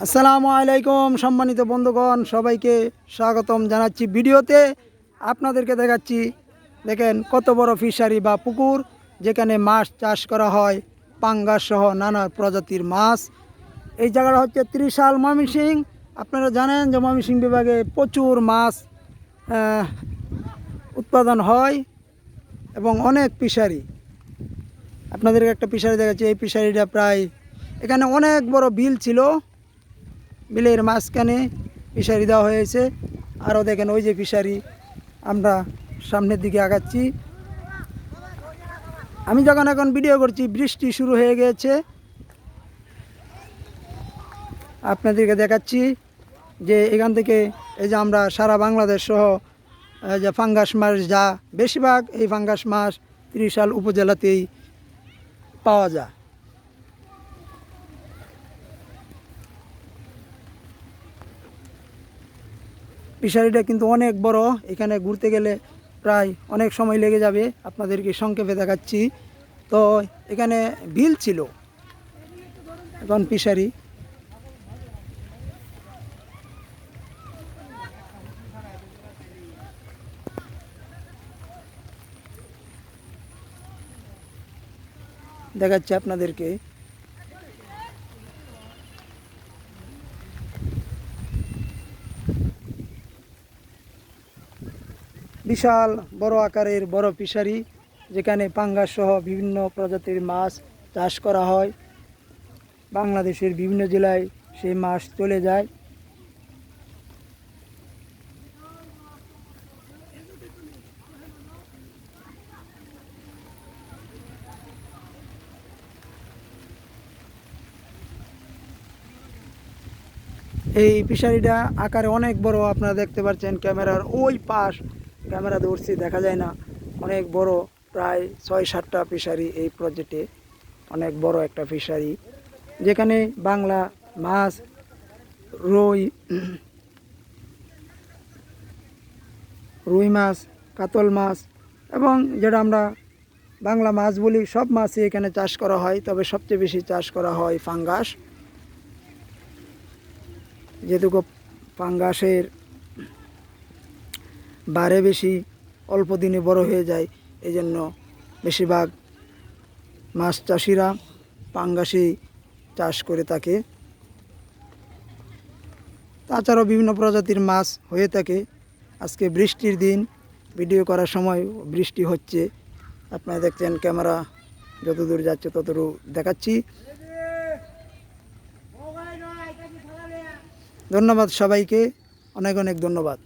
আসসালামু আলাইকুম সম্মানিত বন্ধুগণ, সবাইকে স্বাগতম জানাচ্ছি ভিডিওতে। আপনাদেরকে দেখাচ্ছি, দেখেন কত বড় ফিশারি বা পুকুর, যেখানে মাছ চাষ করা হয়, পাঙ্গাস সহ নানা প্রজাতির মাছ। এই জায়গাটা হচ্ছে ত্রিশাল ময়মনসিং। আপনারা জানেন যে ময়মনসিং বিভাগে প্রচুর মাছ উৎপাদন হয় এবং অনেক ফিশারি আপনাদেরকে একটা ফিশারি দেখাচ্ছি, এই ফিশারিটা প্রায়, এখানে অনেক বড় বিল ছিল। বিলের মাঝখানে ফিশারি দেওয়া হয়েছে। আরও দেখেন ওই যে ফিশারি, আমরা সামনের দিকে আগাচ্ছি। আমি যখন এখন ভিডিও করছি, বৃষ্টি শুরু হয়ে গিয়েছে আপনাদেরকে দেখাচ্ছি যে এখান থেকে এই যে আমরা সারা বাংলাদেশ সহ যে ফাঙ্গাস মাছ যা, বেশিরভাগ এই ফাঙ্গাস মাছ ত্রিশাল উপজেলাতেই পাওয়া যায়। ফিশারিটা কিন্তু অনেক বড়। এখানে ঘুরতে গেলে প্রায় অনেক সময় লেগে যাবে। আপনাদেরকে সংক্ষেপে দেখাচ্ছি। তো এখানে বিল ছিল। এখন ফিশারি। দেখাচ্ছি আপনাদেরকে। বিশাল বড় আকারের বড় ফিশারি, যেখানে সহ বিভিন্ন প্রজাতির মাছ চাষ করা হয়। বাংলাদেশের বিভিন্ন জেলায় সেই মাছ চলে যায়। এই ফিশারিটা আকারে অনেক বড়, আপনারা দেখতে পাচ্ছেন ক্যামেরার ওই পাশ ক্যামেরা ধরছি, দেখা যায় না। অনেক বড়, প্রায় ছয় সাতটা ফিশারি এই প্রজেক্টে অনেক বড় একটা ফিশারি যেখানে বাংলা মাছ, রুই রুই মাছ, কাতল মাছ এবং যেটা আমরা বাংলা মাছ বলি, সব মাছই এখানে চাষ করা হয়। তবে সবচেয়ে বেশি চাষ করা হয় ফাঙ্গাস। যেটুকু পাঙ্গাসের বারে বেশি অল্প দিনে বড় হয়ে যায়। এই জন্য বেশিরভাগ মাছ চাষিরা পাঙ্গাসই চাষ করে থাকে। তাছাড়াও বিভিন্ন প্রজাতির মাছ হয়ে থাকে। আজকে বৃষ্টির দিন, ভিডিও করার সময় বৃষ্টি হচ্ছে। আপনারা দেখছেন ক্যামেরা, যতদূর যাচ্ছে ততদূর দেখাচ্ছি। ধন্যবাদ সবাইকে, অনেক অনেক ধন্যবাদ।